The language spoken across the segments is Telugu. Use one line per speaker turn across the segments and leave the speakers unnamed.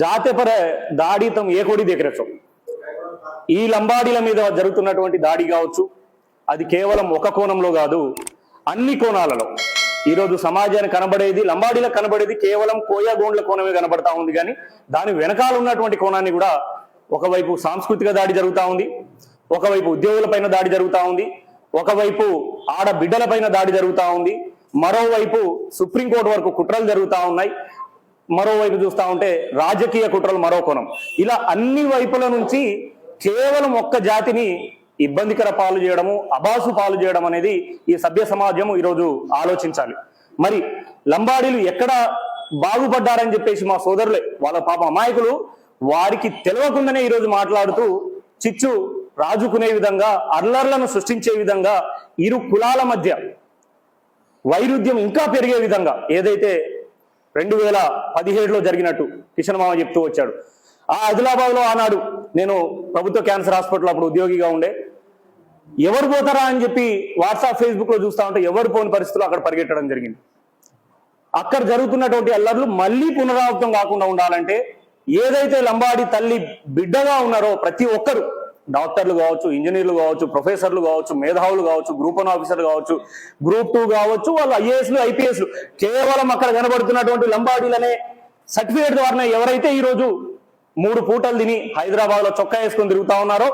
జాతి పర దాడి తమ ఏ కోడి దగ్గరచో ఈ లంబాడీల మీద జరుగుతున్నటువంటి దాడి కావచ్చు అది కేవలం ఒక కోణంలో కాదు అన్ని కోణాలలో. ఈరోజు సమాజానికి కనబడేది లంబాడీలకు కనబడేది కేవలం కోయాగోండ్ల కోణమే కనబడతా ఉంది కానీ దాని వెనకాల ఉన్నటువంటి కోణాన్ని కూడా ఒకవైపు సాంస్కృతిక దాడి జరుగుతూ ఉంది ఒకవైపు ఉద్యోగులపైన దాడి జరుగుతూ ఉంది ఒకవైపు ఆడ బిడ్డలపైన దాడి జరుగుతూ ఉంది మరోవైపు సుప్రీంకోర్టు వరకు కుట్రలు జరుగుతూ ఉన్నాయి. మరోవైపు చూస్తా ఉంటే రాజకీయ కుట్రలు మరో కోణం. ఇలా అన్ని వైపుల నుంచి కేవలం ఒక్క జాతిని ఇబ్బందికర పాలు చేయడము అబాసు పాలు చేయడం అనేది ఈ సభ్య సమాజము ఈరోజు ఆలోచించాలి. మరి లంబాడీలు ఎక్కడ బాగుపడ్డారని చెప్పేసి మా సోదరులే వాళ్ళ పాప అమాయకులు వారికి తెలియకుండానే ఈరోజు మాట్లాడుతూ చిచ్చు రాజుకునే విధంగా అల్లర్లను సృష్టించే విధంగా ఇరు కులాల మధ్య వైరుధ్యం ఇంకా పెరిగే విధంగా ఏదైతే రెండు వేల పదిహేడులో జరిగినట్టు కిషన్ మామ చెప్తూ వచ్చాడు. ఆ ఆదిలాబాద్లో ఆనాడు నేను ప్రభుత్వ క్యాన్సర్ హాస్పిటల్ అప్పుడు ఉద్యోగిగా ఉండే. ఎవరు పోతారా అని చెప్పి వాట్సాప్ ఫేస్బుక్లో చూస్తా ఉంటే ఎవరు పోని పరిస్థితులు అక్కడ పరిగెట్టడం జరిగింది. అక్కడ జరుగుతున్నటువంటి అల్లర్లు మళ్ళీ పునరావృతం కాకుండా ఉండాలంటే ఏదైతే లంబాడి తల్లి బిడ్డగా ఉన్నారో ప్రతి ఒక్కరు డాక్టర్లు కావచ్చు ఇంజనీర్లు కావచ్చు ప్రొఫెసర్లు కావచ్చు మేధావులు కావచ్చు గ్రూప్ వన్ ఆఫీసర్లు కావచ్చు గ్రూప్ టూ కావచ్చు వాళ్ళు ఐఏఎస్లు ఐపీఎస్లు కేవలం అక్కడ కనబడుతున్నటువంటి లంబాడీలనే సర్టిఫికేట్ ద్వారా ఎవరైతే ఈ రోజు మూడు పూటలు తిని హైదరాబాద్లో చొక్కా వేసుకొని తిరుగుతా ఉన్నారో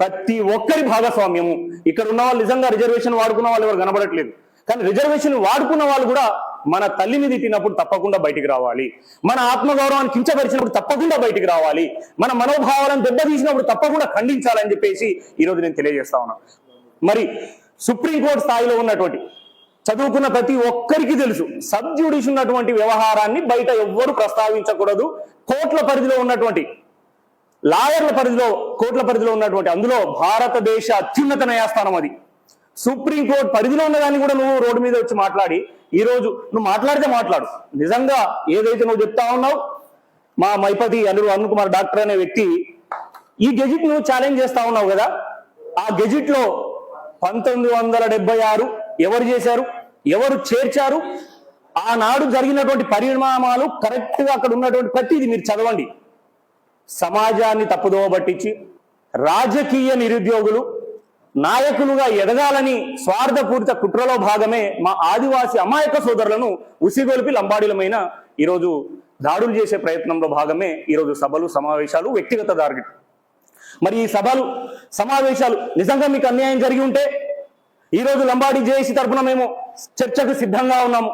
ప్రతి ఒక్కరి భాగస్వామ్యము. ఇక్కడ ఉన్న వాళ్ళు నిజంగా రిజర్వేషన్ వాడుకున్న వాళ్ళు ఎవరు కనబడట్లేదు. కానీ రిజర్వేషన్ వాడుకున్న వాళ్ళు కూడా మన తల్లిని తిట్టినప్పుడు తప్పకుండా బయటికి రావాలి. మన ఆత్మగౌరవాన్ని కించపరిచినప్పుడు తప్పకుండా బయటికి రావాలి. మన మనోభావాలను దెబ్బతీసినప్పుడు తప్పకుండా ఖండించాలని చెప్పేసి ఈరోజు నేను తెలియజేస్తా ఉన్నాను మరి సుప్రీంకోర్టు స్థాయిలో ఉన్నటువంటి చదువుకున్న ప్రతి ఒక్కరికి తెలుసు సబ్ జ్యుడిష్ ఉన్నటువంటి వ్యవహారాన్ని బయట ఎవ్వరు ప్రస్తావించకూడదు. కోట్ల పరిధిలో ఉన్నటువంటి లాయర్ల పరిధిలో కోట్ల పరిధిలో ఉన్నటువంటి అందులో భారతదేశ అత్యున్నత న్యాయస్థానం అది. సుప్రీంకోర్టు పరిధిలో ఉన్నదాన్ని కూడా నువ్వు రోడ్డు మీద వచ్చి మాట్లాడి ఈ రోజు నువ్వు మాట్లాడితే మాట్లాడు. నిజంగా ఏదైతే నువ్వు చెప్తా ఉన్నావు మా మైపతి అనిరు అరుణ్ కుమార్ డాక్టర్ అనే వ్యక్తి ఈ గెజిట్ నువ్వు ఛాలెంజ్ చేస్తా ఉన్నావు కదా? ఆ గెజిట్లో పంతొమ్మిది వందల డెబ్బై ఆరు ఎవరు చేశారు? ఎవరు చేర్చారు? ఆనాడు జరిగినటువంటి పరిణామాలు కరెక్ట్గా అక్కడ ఉన్నటువంటి ప్రతిది మీరు చదవండి. సమాజాన్ని తప్పుదోవ పట్టించి రాజకీయ నిరుద్యోగులు నాయకులుగా ఎదగాలని స్వార్థపూరిత కుట్రలో భాగమే మా ఆదివాసి అమాయక సోదరులను ఉసిగొలిపి లంబాడీలమైన ఈరోజు దాడులు చేసే ప్రయత్నంలో భాగమే ఈరోజు సభలు సమావేశాలు వ్యక్తిగత టార్గెట్ మరి ఈ సభలు సమావేశాలు నిజంగా మీకు అన్యాయం జరిగి ఉంటే ఈరోజు లంబాడీ జేఏసీ తరపున మేము చర్చకు సిద్ధంగా ఉన్నాము.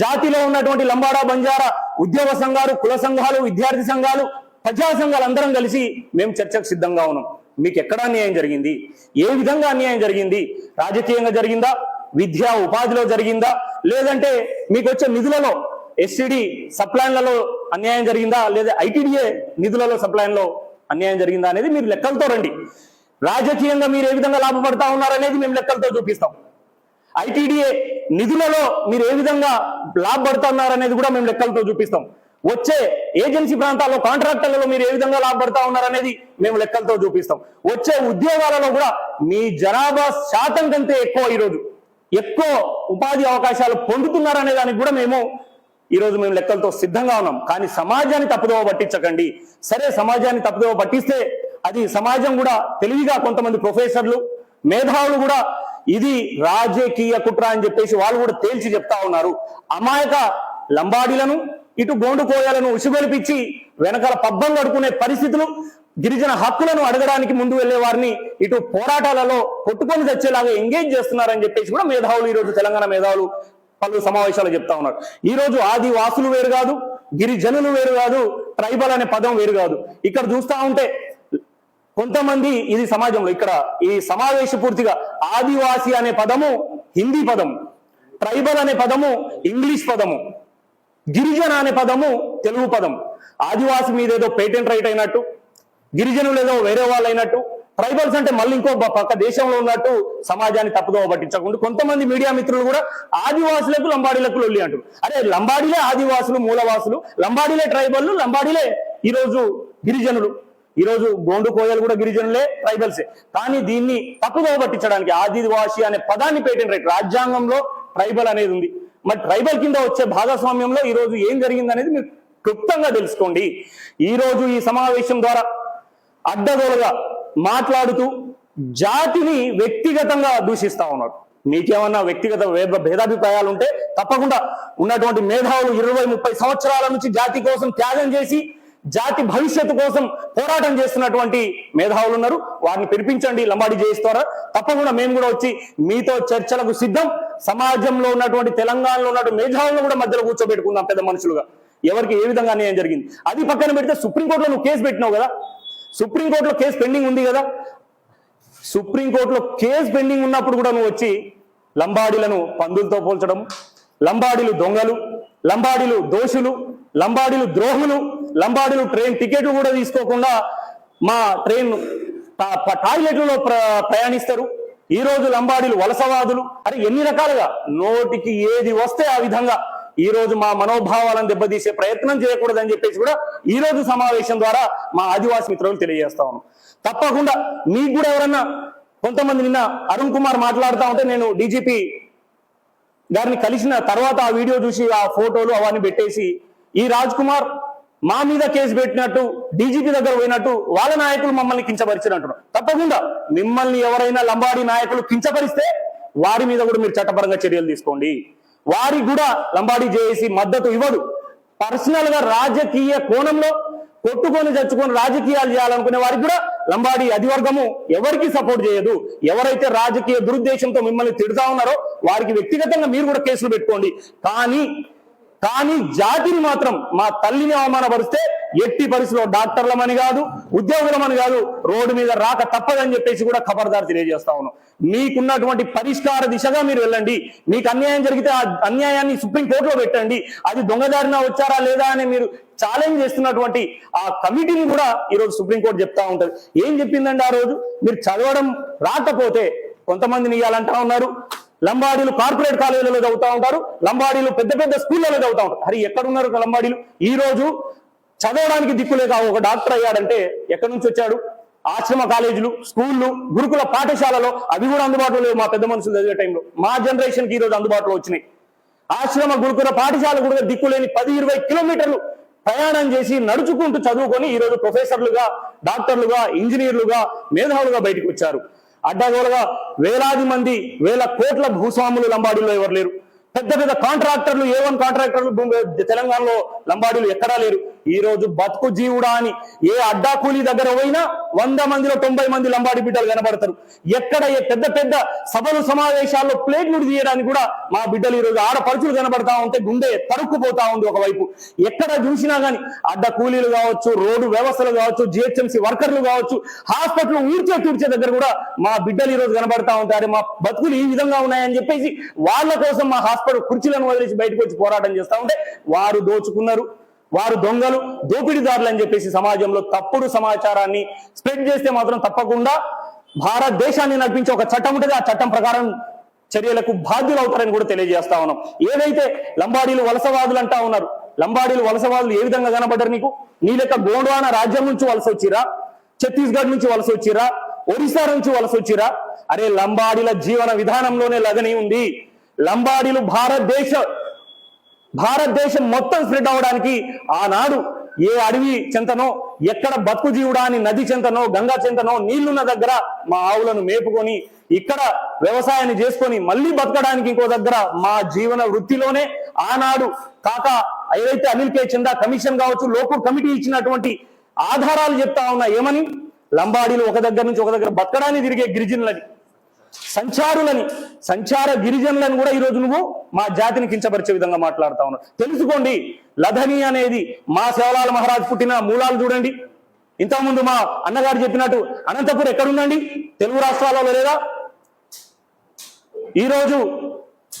జాతిలో ఉన్నటువంటి లంబాడా బంజారా ఉద్యోగ సంఘాలు కుల సంఘాలు విద్యార్థి సంఘాలు ప్రజా సంఘాలు అందరం కలిసి మేము చర్చకు సిద్ధంగా ఉన్నాం. మీకు ఎక్కడ అన్యాయం జరిగింది? ఏ విధంగా అన్యాయం జరిగింది? రాజకీయంగా జరిగిందా? విద్యా ఉపాధిలో జరిగిందా? లేదంటే మీకు వచ్చే నిధులలో ఎస్సిడి సప్లైన్లలో అన్యాయం జరిగిందా? లేదా ఐటీడీఏ నిధులలో సప్లైన్లో అన్యాయం జరిగిందా అనేది మీరు లెక్కలతో రండి. రాజకీయంగా మీరు ఏ విధంగా లాభపడతా ఉన్నారనేది మేము లెక్కలతో చూపిస్తాం. ఐటీడీఏ నిధులలో మీరు ఏ విధంగా లాభపడుతున్నారనేది కూడా మేము లెక్కలతో చూపిస్తాం. వచ్చే ఏజెన్సీ ప్రాంతాల్లో కాంట్రాక్టర్లలో మీరు ఏ విధంగా లాభపడతా ఉన్నారనేది మేము లెక్కలతో చూపిస్తాం. వచ్చే ఉద్యోగాలలో కూడా మీ జనాభా శాతం కంటే ఎక్కువ ఈరోజు. ఎక్కువ ఉపాధి అవకాశాలు పొందుతున్నారనే దానికి కూడా మేము ఈరోజు మేము లెక్కలతో సిద్ధంగా ఉన్నాం. కానీ సమాజాన్ని తప్పుదోవ పట్టించకండి. సరే సమాజాన్ని తప్పుదోవ పట్టిస్తే అది సమాజం కూడా తెలివిగా కొంతమంది ప్రొఫెసర్లు మేధావులు కూడా ఇది రాజకీయ కుట్ర అని చెప్పేసి వాళ్ళు కూడా తేల్చి చెప్తా ఉన్నారు. అమాయక లంబాడీలను ఇటు గోండు కోయాలను ఉసిగొలిపించి వెనకాల పబ్బం కడుకునే పరిస్థితులు గిరిజన హక్కులను అడగడానికి ముందు వెళ్ళే వారిని ఇటు పోరాటాలలో కొట్టుకొని తెచ్చేలాగా ఎంగేజ్ చేస్తున్నారని చెప్పేసి కూడా మేధావులు ఈ రోజు తెలంగాణ మేధావులు పలు సమావేశాలు చెప్తా ఉన్నారు. ఈ రోజు ఆదివాసులు వేరు కాదు గిరిజనులు వేరు కాదు ట్రైబల్ అనే పదం వేరు కాదు. ఇక్కడ చూస్తా ఉంటే కొంతమంది ఇది సమాజంలో ఇక్కడ ఈ సమావేశ పూర్తిగా ఆదివాసి అనే పదము హిందీ పదము ట్రైబల్ అనే పదము ఇంగ్లీష్ పదము. గిరిజన అనే పదము తెలుగు పదం. ఆదివాసి మీద ఏదో పేటెంట్ రైట్ అయినట్టు గిరిజనులు ఏదో వేరే వాళ్ళు అయినట్టు ట్రైబల్స్ అంటే మళ్ళీ ఇంకో పక్క దేశంలో ఉన్నట్టు సమాజాన్ని తప్పుదోవ పట్టించకుండా కొంతమంది మీడియా మిత్రులు కూడా ఆదివాసులకు లంబాడీలకు లొల్లి అంటారు అరే లంబాడీలే ఆదివాసులు మూలవాసులు లంబాడీలే ట్రైబల్లు లంబాడీలే ఈ రోజు గిరిజనులు. ఈరోజు గోండు కోయలు కూడా గిరిజనులే ట్రైబల్సే. కానీ దీన్ని తప్పుదోవ పట్టించడానికి ఆదివాసి అనే పదాన్ని పేటెంట్ రైట్ రాజ్యాంగంలో ట్రైబల్ అనేది ఉంది. మరి ట్రైబల్ కింద వచ్చే భాగస్వామ్యంలో ఈ రోజు ఏం జరిగింది అనేది మీరు క్లుప్తంగా తెలుసుకోండి. ఈ రోజు ఈ సమావేశం ద్వారా అడ్డగోలుగా మాట్లాడుతూ జాతిని వ్యక్తిగతంగా దూషిస్తా ఉన్నాడు మీకేమన్నా వ్యక్తిగత భేదాభిప్రాయాలు ఉంటే తప్పకుండా ఉన్నటువంటి మేధావులు ఇరవై ముప్పై సంవత్సరాల నుంచి జాతి కోసం త్యాగం చేసి జాతి భవిష్యత్తు కోసం పోరాటం చేస్తున్నటువంటి మేధావులు ఉన్నారు. వారిని పిలిపించండి. లంబాడి చేయిస్తారా తప్పకుండా మేము కూడా వచ్చి మీతో చర్చలకు సిద్ధం. సమాజంలో ఉన్నటువంటి తెలంగాణలో ఉన్నటువంటి మేధావులను కూడా మధ్యలో కూర్చోబెట్టుకుందాం పెద్ద మనుషులుగా. ఎవరికి ఏ విధంగా అన్యాయం జరిగింది? అది పక్కన పెడితే సుప్రీంకోర్టులో నువ్వు కేసు పెట్టినావు కదా. సుప్రీంకోర్టులో కేసు పెండింగ్ ఉంది కదా. సుప్రీంకోర్టులో కేసు పెండింగ్ ఉన్నప్పుడు కూడా నువ్వు వచ్చి లంబాడీలను పందులతో పోల్చడం లంబాడీలు దొంగలు. లంబాడీలు దోషులు. లంబాడీలు ద్రోహులు. లంబాడీలు ట్రైన్ టికెట్లు కూడా తీసుకోకుండా మా ట్రైన్ టాయిలెట్లలో ప్ర ప్రయాణిస్తారు. ఈ రోజు లంబాడీలు వలసవాదులు. అరే ఎన్ని రకాలుగా? నోటికి ఏది వస్తే ఆ విధంగా ఈ రోజు మా మనోభావాలను దెబ్బతీసే ప్రయత్నం చేయకూడదని చెప్పేసి కూడా ఈ రోజు సమావేశం ద్వారా మా ఆదివాసి మిత్రులు తెలియజేస్తా ఉన్నాం. తప్పకుండా మీకు కూడా ఎవరన్నా కొంతమంది నిన్న అరుణ్ కుమార్ మాట్లాడుతూ ఉంటే నేను డీజీపీ గారిని కలిసిన తర్వాత ఆ వీడియో చూసి ఆ ఫోటోలు అవన్నీ పెట్టేసి ఈ రాజ్ కుమార్ మా మీద కేసు పెట్టినట్టు డీజీపీ దగ్గర పోయినట్టు వాళ్ళ నాయకులు మమ్మల్ని కించపరిచినట్టు తప్పకుండా మిమ్మల్ని ఎవరైనా లంబాడి నాయకులు కించపరిస్తే వారి మీద కూడా మీరు చట్టపరంగా చర్యలు తీసుకోండి. వారికి కూడా లంబాడి చేసి మద్దతు ఇవ్వదు పర్సనల్గా రాజకీయ కోణంలో కొట్టుకొని చచ్చుకొని రాజకీయాలు చేయాలనుకునే వారికి కూడా లంబాడి అధివర్గము ఎవరికి సపోర్ట్ చేయదు. ఎవరైతే రాజకీయ దురుద్దేశంతో మిమ్మల్ని తిడుతా ఉన్నారో వారికి వ్యక్తిగతంగా మీరు కూడా కేసులు పెట్టుకోండి. కానీ కానీ జాతిని మాత్రం మా తల్లిని అవమానపరిస్తే ఎట్టి పరిస్థితిలో డాక్టర్లమని కాదు ఉద్యోగులమని కాదు రోడ్డు మీద రాక తప్పదని చెప్పేసి కూడా ఖబర్దారు తెలియజేస్తా ఉన్నాం. మీకున్నటువంటి పరిష్కార దిశగా మీరు వెళ్ళండి. మీకు అన్యాయం జరిగితే ఆ అన్యాయాన్ని సుప్రీం కోర్టులో పెట్టండి. అది దొంగదారిన వచ్చారా లేదా అని మీరు ఛాలెంజ్ చేస్తున్నటువంటి ఆ కమిటీని కూడా ఈరోజు సుప్రీంకోర్టు చెప్తా ఉంటది. ఏం చెప్పిందండి ఆ రోజు? మీరు చదవడం రాకపోతే కొంతమందిని ఇవ్వాలంటా ఉన్నారు. లంబాడీలు కార్పొరేట్ కాలేజీలలో చదువుతా ఉంటారు లంబాడీలు పెద్ద పెద్ద స్కూళ్ళలో చదువుతా ఉంటారు. హరి ఎక్కడున్నారు లంబాడీలు? ఈ రోజు చదవడానికి దిక్కులేక ఒక డాక్టర్ అయ్యాడంటే ఎక్కడి నుంచి వచ్చాడు? ఆశ్రమ కాలేజీలు స్కూళ్ళు గురుకుల పాఠశాలలో. అవి కూడా అందుబాటులో లేవు మా పెద్ద మనుషులు చదివే టైంలో. మా జనరేషన్ ఈ రోజు అందుబాటులో వచ్చినాయి. ఆశ్రమ గురుకుల పాఠశాల కూడా దిక్కులేని పది ఇరవై కిలోమీటర్లు ప్రయాణం చేసి నడుచుకుంటూ చదువుకొని ఈ రోజు ప్రొఫెసర్లుగా డాక్టర్లుగా ఇంజనీర్లుగా మేధావులుగా బయటకు వచ్చారు. అడ్డగోలుగా వేలాది మంది వేల కోట్ల భూస్వాములు లంబాడీలో ఎవరు లేరు. పెద్ద పెద్ద కాంట్రాక్టర్లు ఏ వన్ కాంట్రాక్టర్లు భూమి- తెలంగాణలో లంబాడీలు ఎక్కడా లేరు. ఈ రోజు బతుకు జీవుడా అని ఏ అడ్డా కూలీ దగ్గర పోయినా వంద మందిలో తొంభై మంది లంబాడి బిడ్డలు కనబడతారు. ఎక్కడ ఏ పెద్ద పెద్ద సభలు సమావేశాల్లో ప్లేట్లు తీయడానికి కూడా మా బిడ్డలు ఈ రోజు ఆడపడుచులు కనబడతా ఉంటే గుండె తరుక్కుపోతా ఉంది ఒకవైపు. ఎక్కడ చూసినా గాని అడ్డ కూలీలు కావచ్చు రోడ్డు వ్యవస్థలు కావచ్చు జిహెచ్ఎంసీ వర్కర్లు కావచ్చు హాస్పిటల్ ఊడ్చే తూడ్చే దగ్గర కూడా మా బిడ్డలు ఈ రోజు కనబడతా ఉంటారు. మా బతుకులు ఈ విధంగా ఉన్నాయని చెప్పేసి వాళ్ళ కోసం మా హాస్పిటల్ కుర్చీలను వదిలేసి బయటకు వచ్చి పోరాటం చేస్తా ఉంటే వారు దోచుకున్నారు. వారు దొంగలు దోపిడీదారులు అని చెప్పేసి సమాజంలో తప్పుడు సమాచారాన్ని స్ప్రెడ్ చేస్తే మాత్రం తప్పకుండా భారతదేశాన్ని నడిపించే ఒక చట్టం ఉంటుంది. ఆ చట్టం ప్రకారం చర్యలకు బాధ్యులు అవుతారని కూడా తెలియజేస్తా ఉన్నాం. ఏదైతే లంబాడీలు వలసవాదులు అంటా ఉన్నారు లంబాడీలు వలసవాదులు ఏ విధంగా కనబడ్డారు నీకు? నీ లెక్క గోండ్వాన రాజ్యం నుంచి వలస వచ్చిరా? ఛత్తీస్గఢ్ నుంచి వలస వచ్చిరా? ఒరిస్సా నుంచి వలస వచ్చిరా? అరే లంబాడీల జీవన విధానంలోనే లగని ఉంది. లంబాడీలు భారతదేశ భారతదేశం మొత్తం స్ప్రెడ్ అవడానికి ఆనాడు ఏ అడవి చెంతనో ఎక్కడ బతుకు జీవుడా అని నది చెంతనో గంగా చెంతనో నీళ్ళున్న దగ్గర మా ఆవులను మేపుకొని ఇక్కడ వ్యవసాయాన్ని చేసుకొని మళ్ళీ బతకడానికి ఇంకో దగ్గర మా జీవన వృత్తిలోనే ఆనాడు కాక ఏదైతే అనిల్ కే చందా కమిషన్ కావచ్చు లోకల్ కమిటీ ఇచ్చినటువంటి ఆధారాలు చెప్తా ఉన్నా ఏమని? లంబాడీలు ఒక దగ్గర నుంచి ఒక దగ్గర బతకడానికి తిరిగే గిరిజనులని సంచారులని సంచార గిరిజనులను కూడా ఈరోజు నువ్వు మా జాతిని కించపరిచే విధంగా మాట్లాడుతా ఉన్నావు. తెలుసుకోండి లధని అనేది మా సేవలాల మహారాజ్ పుట్టిన మూలాలు చూడండి. ఇంతకుముందు మా అన్నగారు చెప్పినట్టు అనంతపూర్ ఎక్కడుందండి? తెలుగు రాష్ట్రాలలో లేదా? ఈరోజు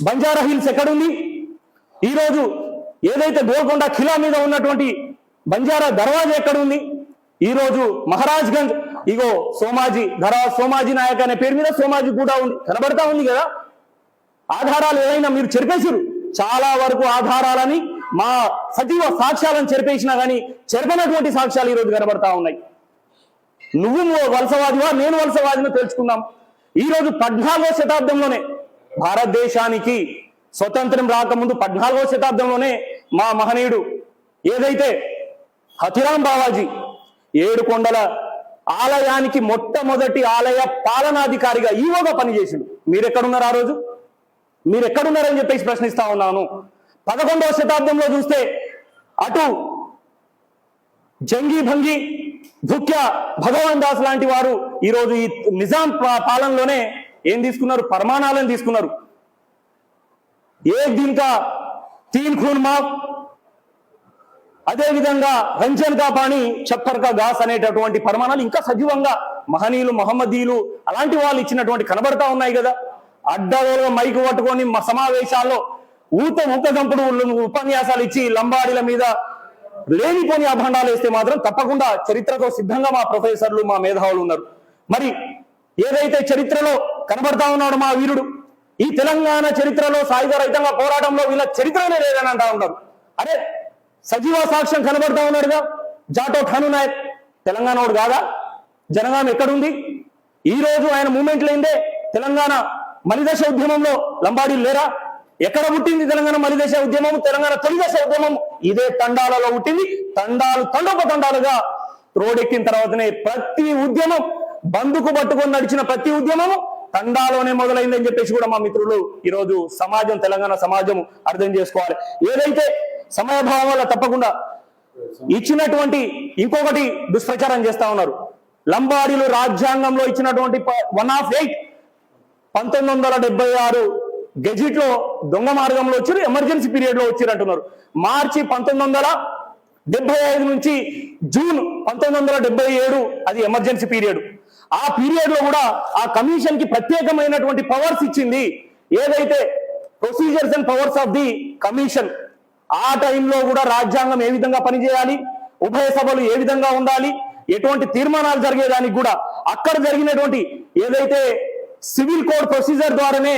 బంజారా హిల్స్ ఎక్కడుంది? ఈరోజు ఏదైతే గోల్కొండ ఖిలా మీద ఉన్నటువంటి బంజారా దర్వాజా ఎక్కడుంది? ఈ రోజు మహారాజ్ గంజ్ ఇగో సోమాజీ ధరా సోమాజీ నాయక్ అనే పేరు మీద సోమాజీ కూడా ఉంది. కనబడతా ఉంది కదా? ఆధారాలు ఏదైనా మీరు చెరిపేసారు చాలా వరకు ఆధారాలని మా సజీవ సాక్ష్యాలను చెరిపేసినా కానీ చెరపనటువంటి సాక్ష్యాలు ఈ రోజు కనబడతా ఉన్నాయి. నువ్వు వలసవాదివా నేను వలసవాదిని తెలుసుకుందాం ఈ రోజు పద్నాలుగో శతాబ్దంలోనే భారతదేశానికి స్వతంత్రం రాకముందు పద్నాలుగో శతాబ్దంలోనే మా మహనీయుడు ఏదైతే హతిరాం బావాజీ ఏడు కొండల ఆలయానికి మొట్టమొదటి ఆలయ పాలనాధికారిగా ఈవోగా పనిచేసిండు. మీరు ఎక్కడున్నారు ఆ రోజు? మీరు ఎక్కడున్నారని చెప్పేసి ప్రశ్నిస్తా ఉన్నాను. పదకొండవ శతాబ్దంలో చూస్తే అటు జంగి భంగి దుఃఖ్య భగవాన్ దాస్ లాంటి వారు ఈరోజు ఈ నిజాం పాలనలోనే ఏం తీసుకున్నారు? పరమాణాలను తీసుకున్నారు. ఏ దీనికా తీన్ ఖూన్ మాఫ్ అదే విధంగా రంజన్ కా పాణి చప్పర్ కా గాస్ అనేటటువంటి పరిమాణాలు ఇంకా సజీవంగా మహనీయులు మహమ్మదీయులు అలాంటి వాళ్ళు ఇచ్చినటువంటి కనబడతా ఉన్నాయి కదా. అడ్డగోలుగా మైకు పట్టుకొని మా సమావేశాల్లో ఊత ఊకదంపుడు ఉపన్యాసాలు ఇచ్చి లంబాడీల మీద లేనిపోని అభండాలు వేస్తే మాత్రం తప్పకుండా చరిత్రతో సిద్ధంగా మా ప్రొఫెసర్లు మా మేధావులు ఉన్నారు. మరి ఏదైతే చరిత్రలో కనబడతా ఉన్నాడు మా వీరుడు ఈ తెలంగాణ చరిత్రలో సాయుధ రైతంగా పోరాటంలో వీళ్ళ చరిత్రనే లేదని అంటా ఉన్నారు. అరే సజీవ సాక్ష్యం కనబడతా ఉన్నాడుగా. జాటో ఖాను నాయక్. తెలంగాణ కాదా? జనగాం ఎక్కడుంది? ఈ రోజు ఆయన మూమెంట్ లేదే తెలంగాణ మలిదశ ఉద్యమంలో లంబాడీలు లేరా? ఎక్కడ పుట్టింది తెలంగాణ మలిదశ ఉద్యమం? తెలంగాణ తొలిదశ ఉద్యమం ఇదే తండాలలో పుట్టింది. తండాలు తండోప తండాలుగా రోడెక్కిన తర్వాతనే ప్రతి ఉద్యమం బందుకు పట్టుకొని నడిచిన ప్రతి ఉద్యమము తండాలోనే మొదలైందని చెప్పేసి కూడా మా మిత్రులు ఈరోజు సమాజం తెలంగాణ సమాజం అర్థం చేసుకోవాలి. ఏదైతే సమయభావం వల్ల తప్పకుండా ఇచ్చినటువంటి ఇంకొకటి దుష్ప్రచారం చేస్తా ఉన్నారు. లంబాడీలు రాజ్యాంగంలో ఇచ్చినటువంటి వన్ ఆఫ్ ఎయిట్ పంతొమ్మిది వందల డెబ్బై ఆరు గెజిట్లో దొంగ మార్గంలో వచ్చారు ఎమర్జెన్సీ పీరియడ్లో వచ్చారు అంటున్నారు. మార్చి పంతొమ్మిది వందల డెబ్బై ఐదు నుంచి జూన్ పంతొమ్మిది వందల డెబ్బై ఏడు అది ఎమర్జెన్సీ పీరియడ్. ఆ పీరియడ్లో కూడా ఆ కమిషన్కి ప్రత్యేకమైనటువంటి పవర్స్ ఇచ్చింది. ఏదైతే procedures and powers of the commission ఆ టైంలో కూడా రాజ్యాంగం ఏ విధంగా పనిచేయాలి? ఉభయ సభలు ఏ విధంగా ఉండాలి? ఎటువంటి తీర్మానాలు జరిగేదానికి కూడా అక్కడ జరిగినటువంటి ఏదైతే సివిల్ కోడ్ ప్రొసీజర్ ద్వారానే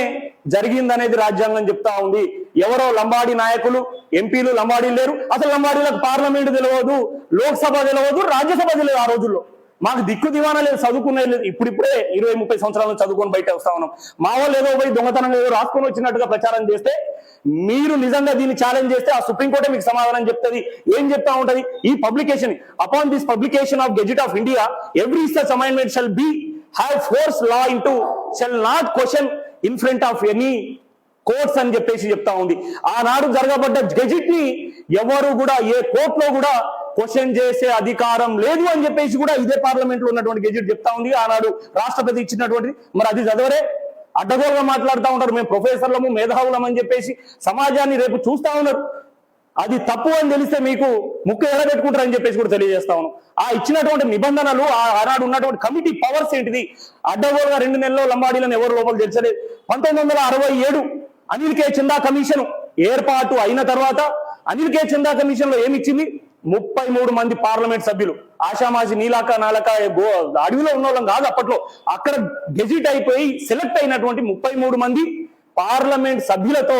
జరిగిందనేది రాజ్యాంగం చెప్తా ఉంది. ఎవరో లంబాడీ నాయకులు ఎంపీలు లంబాడీలు లేరు. అసలు లంబాడీలకు పార్లమెంట్ తెలియదు లోక్సభ తెలియదు రాజ్యసభ తెలియదు ఆ రోజుల్లో. మాకు దిక్కు దివానా లేదు చదువుకునే లేదు. ఇప్పుడిప్పుడే ఇరవై ముప్పై సంవత్సరాల నుంచి చదువుకొని బయట వస్తా ఉన్నాం. మా వాళ్ళు ఏదో పోయి దొంగతనం ఏదో రాసుకొని వచ్చినట్టుగా ప్రచారం చేస్తే మీరు నిజంగా దీన్ని ఛాలెంజ్ చేస్తే ఆ సుప్రీంకోర్టే మీకు సమాధానం చెప్తుంది. ఏం చెప్తా ఉంటది? ఈ publication upon this publication of gazette of India every such amendment shall be have force law in to shall not question in front of any courts అని చెప్పేసి చెప్తా ఉంది. ఆనాడు జరగబడ్డ గెజిట్ని ఎవరు కూడా ఏ కోర్టులో కూడా క్వశ్చన్ చేసే అధికారం లేదు అని చెప్పేసి కూడా ఇదే పార్లమెంట్లో ఉన్నటువంటి గెజిట్ చెప్తా ఉంది. ఆనాడు రాష్ట్రపతి ఇచ్చినటువంటి మరి అది చదవరే. అడ్డగోలుగా మాట్లాడుతూ ఉంటారు. మేము ప్రొఫెసర్లము మేధావులం అని చెప్పేసి సమాజాన్ని రేపు చూస్తా ఉన్నారు. అది తప్పు అని తెలిస్తే మీకు ముక్కు ఎడబెట్టుకుంటారు అని చెప్పేసి కూడా తెలియజేస్తా ఉన్నాం. ఆ ఇచ్చినటువంటి నిబంధనలు ఆ ఆనాడు ఉన్నటువంటి కమిటీ పవర్స్ ఏంటిది? అడ్డగోలుగా రెండు నెలల్లో లంబాడీలను ఎవరు లోపల తెలిసలేదు పంతొమ్మిది వందల అరవై ఏడు అనిల్ కే. చందా కమిషన్ ఏర్పాటు అయిన తర్వాత అనిల్ కే. చందా కమిషన్లో ఏమిచ్చింది? ముప్పై మూడు మంది పార్లమెంట్ సభ్యులు. ఆషామాజీ నీలాక నాలక అడవిలో ఉన్న వాళ్ళం కాదు అప్పట్లో. అక్కడ గెజిట్ అయిపోయి సెలెక్ట్ అయినటువంటి ముప్పై మూడు మంది పార్లమెంట్ సభ్యులతో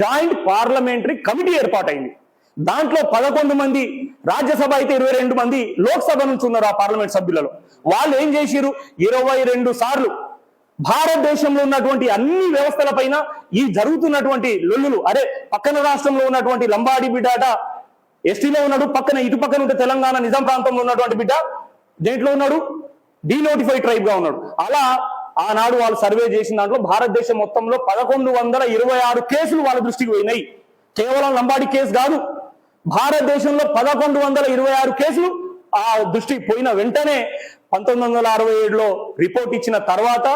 జాయింట్ పార్లమెంటరీ కమిటీ ఏర్పాటైంది. దాంట్లో పదకొండు మంది రాజ్యసభ అయితే ఇరవై రెండు మంది లోక్సభ నుంచి ఉన్నారు ఆ పార్లమెంట్ సభ్యులలో. వాళ్ళు ఏం చేసిరు ఇరవై రెండు సార్లు భారతదేశంలో ఉన్నటువంటి అన్ని వ్యవస్థల పైన ఈ జరుగుతున్నటువంటి లొల్లులు అరే పక్కన రాష్ట్రంలో ఉన్నటువంటి లంబాడి బిడ్డాట ఎస్టీలో ఉన్నాడు పక్కన ఇటు పక్కన ఉంటే తెలంగాణ నిజాం ప్రాంతంలో ఉన్నటువంటి బిడ్డ. దేంట్లో ఉన్నాడు? డీనోటిఫైడ్ ట్రైబ్గా ఉన్నాడు. అలా ఆనాడు వాళ్ళు సర్వే చేసిన దాంట్లో భారతదేశం మొత్తంలో పదకొండు వందల ఇరవై ఆరు కేసులు వాళ్ళ దృష్టికి పోయినాయి. కేవలం లంబాడి కేసు కాదు భారతదేశంలో పదకొండు వందల ఇరవై ఆరు కేసులు ఆ దృష్టికి పోయిన వెంటనే పంతొమ్మిది వందల అరవై ఏడులో రిపోర్ట్ ఇచ్చిన తర్వాత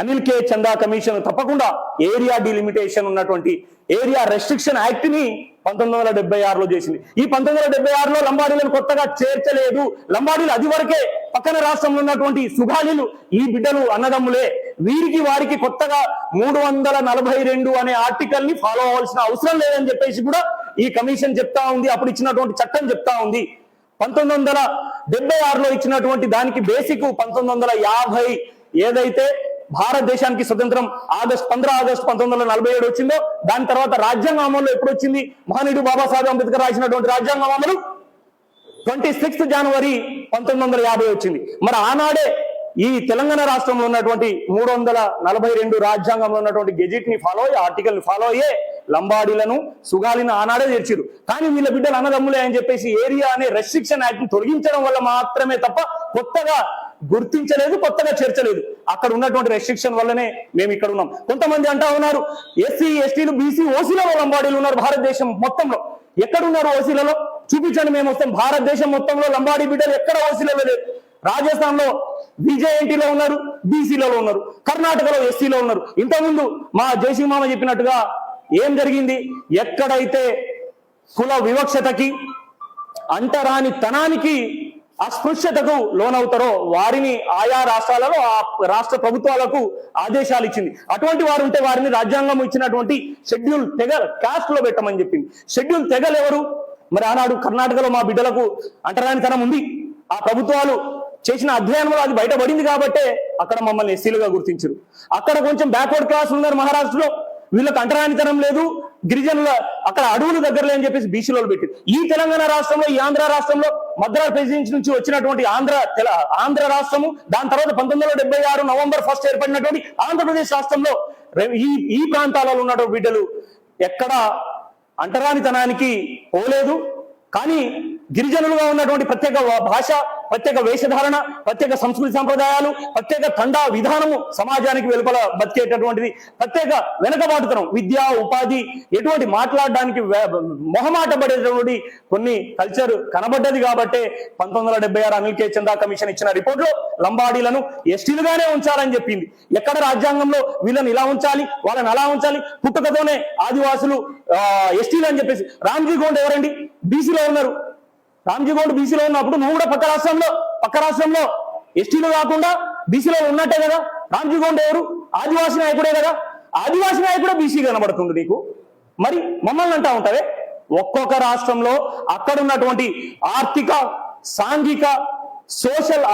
అనిల్ కే చందా కమిషన్ తప్పకుండా ఏరియా డిలిమిటేషన్ ఉన్నటువంటి ఏరియా రెస్ట్రిక్షన్ యాక్ట్ని పంతొమ్మిది వందల డెబ్బై ఆరులో చేసింది. ఈ పంతొమ్మిది వందల డెబ్బై ఆరులో లంబాడీలను కొత్తగా చేర్చలేదు. లంబాడీలు అది వరకే పక్కన రాష్ట్రంలో ఉన్నటువంటి సుగాలీలు ఈ బిడ్డలు అన్నదమ్ములే. వీరికి వారికి కొత్తగా మూడు వందల నలభై రెండు అనే ఆర్టికల్ని ఫాలో అవ్వాల్సిన అవసరం లేదని చెప్పేసి కూడా ఈ కమిషన్ చెప్తా ఉంది. అప్పుడు ఇచ్చినటువంటి చట్టం చెప్తా ఉంది. పంతొమ్మిది వందల డెబ్బై ఆరులో ఇచ్చినటువంటి దానికి బేసిక్ పంతొమ్మిది వందల యాభై ఏదైతే భారతదేశానికి స్వతంత్రం ఆగస్ట్ పంద్ర ఆగస్ట్ పంతొమ్మిది వందల నలభై ఏడు వచ్చిందో దాని తర్వాత రాజ్యాంగ అమలు ఎప్పుడు వచ్చింది? మహనీయుడు బాబాసాహెబ్ అంబేద్కర్ రాసినటువంటి రాజ్యాంగం అమలు ట్వంటీ సిక్స్త్ జనవరి పంతొమ్మిది వందల యాభై వచ్చింది. మరి ఆనాడే ఈ తెలంగాణ రాష్ట్రంలో ఉన్నటువంటి మూడు వందల నలభై రెండు రాజ్యాంగంలో ఉన్నటువంటి గెజిట్ని ఫాలో అయ్యి ఆర్టికల్ని ఫాలో అయ్యే లంబాడీలను సుగాలిని ఆనాడే చేర్చిరు కానీ వీళ్ళ బిడ్డలు అన్నదమ్ములే అని చెప్పేసి ఏరియా అనే రెస్ట్రిక్షన్ యాక్ట్ తొలగించడం వల్ల మాత్రమే తప్ప కొత్తగా గుర్తించలేదు కొత్తగా చేర్చలేదు. అక్కడ ఉన్నటువంటి రెస్ట్రిక్షన్ వల్లనే మేము ఇక్కడ ఉన్నాం. కొంతమంది అంటా ఉన్నారు ఎస్సీ ఎస్టీలు బీసీ ఓసీల లంబాడీలు ఉన్నారు భారతదేశం మొత్తంలో. ఎక్కడున్నారు ఓసీలలో? చూపించండి మేము వస్తాం. భారతదేశం మొత్తంలో లంబాడీ బిడ్డలు ఎక్కడ ఓసీలలో లేదు రాజస్థాన్లో బీజేఎన్టీలో ఉన్నారు బీసీలలో ఉన్నారు కర్ణాటకలో ఎస్సీలో ఉన్నారు. ఇంతకుముందు మా జయసింహ మామ చెప్పినట్టుగా ఏం జరిగింది? ఎక్కడైతే కుల వివక్షతకి అంటరాని తనానికి అస్పృశ్యతకు లోనవుతారో వారిని ఆయా రాష్ట్రాలలో ఆ రాష్ట్ర ప్రభుత్వాలకు ఆదేశాలు ఇచ్చింది. అటువంటి వారు ఉంటే వారిని రాజ్యాంగం ఇచ్చినటువంటి షెడ్యూల్ తెగ క్యాస్ట్లో పెట్టమని చెప్పింది. షెడ్యూల్ తెగలు ఎవరు మరి ఆనాడు కర్ణాటకలో మా బిడ్డలకు అంటరానితనం ఉంది. ఆ ప్రభుత్వాలు చేసిన అధ్యయనంలో అది బయటపడింది కాబట్టే అక్కడ మమ్మల్ని ఎస్సీలుగా గుర్తించరు. అక్కడ కొంచెం బ్యాక్వర్డ్ క్లాస్ ఉన్నారు మహారాష్ట్రలో. వీళ్ళకి అంటరానితనం లేదు. గిరిజనుల అక్కడ అడవులు దగ్గరలే అని చెప్పేసి బీసీలో పెట్టింది ఈ తెలంగాణ రాష్ట్రంలో ఈ ఆంధ్ర రాష్ట్రంలో మద్రాస్ ప్రెసిడెన్సీ నుంచి వచ్చినటువంటి ఆంధ్ర తెల ఆంధ్ర రాష్ట్రము దాని తర్వాత పంతొమ్మిది వందల డెబ్బై ఆరు నవంబర్ ఫస్ట్ ఏర్పడినటువంటి ఆంధ్రప్రదేశ్ రాష్ట్రంలో ఈ ఈ ప్రాంతాలలో ఉన్నటువంటి బిడ్డలు ఎక్కడ అంటరానితనానికి పోలేదు. కానీ గిరిజనులుగా ఉన్నటువంటి ప్రత్యేక భాష ప్రత్యేక వేషధారణ ప్రత్యేక సంస్కృతి సంప్రదాయాలు ప్రత్యేక తండా విధానము సమాజానికి వెలుపల బతికేటటువంటిది. ప్రత్యేక వెనకబాటుతనం విద్య ఉపాధి ఎటువంటి మాట్లాడడానికి మొహమాట పడేటటువంటి కొన్ని కల్చర్ కనబడ్డది కాబట్టే పంతొమ్మిది వందల ఆరు అనిల్ కే. చందా కమిషన్ ఇచ్చిన రిపోర్ట్లో లంబాడీలను ఎస్టీలుగానే ఉంచాలని చెప్పింది. ఎక్కడ రాజ్యాంగంలో వీళ్ళని ఇలా ఉంచాలి వాళ్ళని అలా ఉంచాలి పుట్టుకతోనే ఆదివాసులు ఎస్టీలు అని చెప్పేసి రామ్జీ గోండ్ ఎవరండి? బీసీలో ఉన్నారు. రామ్జీగౌడ్ బీసీలో ఉన్నప్పుడు నువ్వు కూడా పక్క రాష్ట్రంలో పక్క రాష్ట్రంలో ఎస్టీలో కాకుండా బీసీలో ఉన్నట్టే కదా? రామ్జీ ఎవరు? ఆదివాసీ నాయకుడే కదా? ఆదివాసీ నాయకుడే బీసీ కనబడుతుంది నీకు. మరి మమ్మల్ని అంటా ఉంటావే? ఒక్కొక్క రాష్ట్రంలో అక్కడ ఉన్నటువంటి ఆర్థిక సాంఘిక సోషల్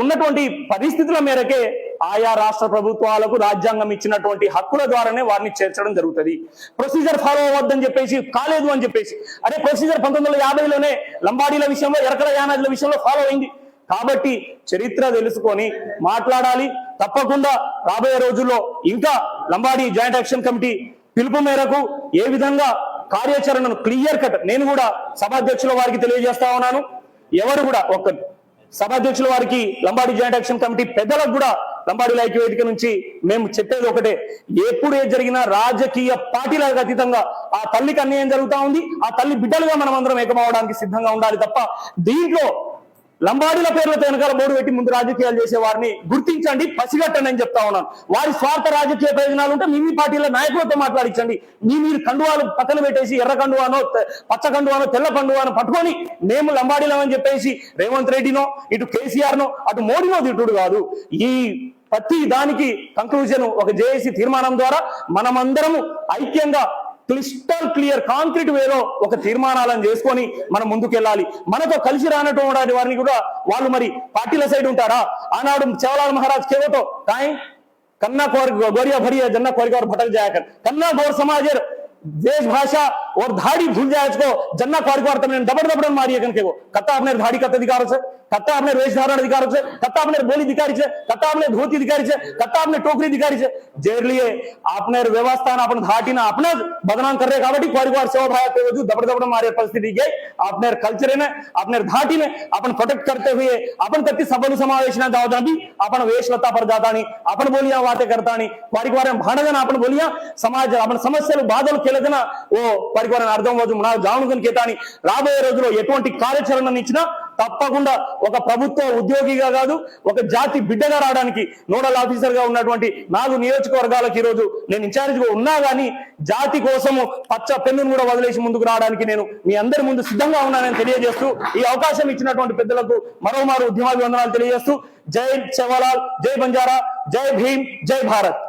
ఉన్నటువంటి పరిస్థితుల మేరకే ఆయా రాష్ట్ర ప్రభుత్వాలకు రాజ్యాంగం ఇచ్చినటువంటి హక్కుల ద్వారానే వారిని చేర్చడం జరుగుతుంది. ప్రొసీజర్ ఫాలో అవ్వద్దని చెప్పేసి కాలేదు అని చెప్పేసి. అదే ప్రొసీజర్ పంతొమ్మిది వందల యాభైలోనే లంబాడీల విషయంలో ఎరకల యానాదుల విషయంలో ఫాలో అయింది. కాబట్టి చరిత్ర తెలుసుకొని మాట్లాడాలి. తప్పకుండా రాబోయే రోజుల్లో ఇంకా లంబాడీ జాయింట్ యాక్షన్ కమిటీ పిలుపు మేరకు ఏ విధంగా కార్యాచరణను క్లియర్ కట్ నేను కూడా సభాధ్యక్షుల వారికి తెలియజేస్తా ఉన్నాను. ఎవరు కూడా ఒక సభాధ్యక్షుల వారికి లంబాడీ జాయింట్ యాక్షన్ కమిటీ పెద్దలకు కూడా లంబాడీల ఐక్యవేదిక నుంచి మేము చెప్పేది ఒకటే. ఎప్పుడు ఏది జరిగినా రాజకీయ పార్టీలకు అతీతంగా ఆ తల్లికి అన్యాయం జరుగుతా ఉంది. ఆ తల్లి బిడ్డలుగా మనం అందరం ఏకమవడానికి సిద్ధంగా ఉండాలి తప్ప దీంట్లో లంబాడీల పేర్లతో వెనకాల బోర్డు పెట్టి ముందు రాజకీయాలు చేసే వారిని గుర్తించండి పసిగట్టండి అని చెప్తా ఉన్నాను. వారి స్వార్థ రాజకీయ ప్రయోజనాలు ఉంటే మీ మీ పార్టీల నాయకులతో మాట్లాడించండి. మీ మీరు కండువాలు పక్కన పెట్టేసి ఎర్ర కండువానో పచ్చ కండువానో తెల్ల కండువానో పట్టుకొని మేము లంబాడీలం అని చెప్పేసి రేవంత్ రెడ్డినో ఇటు కేసీఆర్ నో అటు మోడీనో తిట్టుడు కాదు. ఈ ప్రతి దానికి కంక్లూజన్ ఒక జేఏసీ తీర్మానం ద్వారా మనమందరము ఐక్యంగా క్లిస్టల్ క్లియర్ కాంక్రీట్ వేలో ఒక తీర్మానాలను చేసుకొని మనం ముందుకెళ్ళాలి. మనతో కలిసి రానటువంటి వారిని కూడా వాళ్ళు మరి పార్టీల సైడ్ ఉంటారా? ఆనాడు చవలాల్ మహారాజ్ కేవతో కాయం? కన్నా కోరి గోరియా భరియా జన్నా కోరిక భటక్ జాయకర్. కన్నా గోర్ సమాజర్ దేశ భాష और धाड़ी भूल जाए इसको। जन्ना ख्वारी को तमने दबड़ दबड़ मारी है कनके वो। कत्ता अपने धाड़ी कत्ते अधिकार से, कत्ता अपने वेश धारण अधिकार से, कत्ता अपने बोली अधिकारी से, कत्ता अपने धोती अधिकारी से, कत्ता अपने टोकरी अधिकारी से। जेर लिए, आपने व्यवस्था ना, अपन धाटी ना, अपने बदनाम कर रहे कावटी ख्वारी को सेवा भाया के वज़ू दबड़ दबड़ मारे परिस्थिति गई अपने कल्चर ने अपने धाटी ने अपन प्रोटेक्ट करते हुए, अपन कति सबल समावेश ना दाव दाबी अपन वेश लता पर जाता नहीं, अपन बोलिया बातें करता नहीं। ख्वारी को बारे भाड़ देना, अपन बोलिया, समाज, अपन समस्या बादल खेले देना, वो వారికి వారిని అర్థం అవ్వదు మన జానుగుని కేతాని రాబోయే రోజుల్లో ఎటువంటి కార్యాచరణ ఇచ్చినా తప్పకుండా ఒక ప్రభుత్వ ఉద్యోగిగా కాదు ఒక జాతి బిడ్డగా రావడానికి నోడల్ ఆఫీసర్గా ఉన్నటువంటి నాలుగు నియోజకవర్గాలకు ఈరోజు రోజు నేను ఇన్ఛార్జ్గా ఉన్నా గానీ జాతి కోసము పచ్చ పెన్నును కూడా వదిలేసి ముందుకు రావడానికి నేను మీ అందరి ముందు సిద్ధంగా ఉన్నానని తెలియజేస్తూ ఈ అవకాశం ఇచ్చినటువంటి పెద్దలకు మరోమారు ఉద్యమాభివందనాలు తెలియజేస్తూ జై చవలాల్ జై బంజారా జై భీమ్ జై భారత్.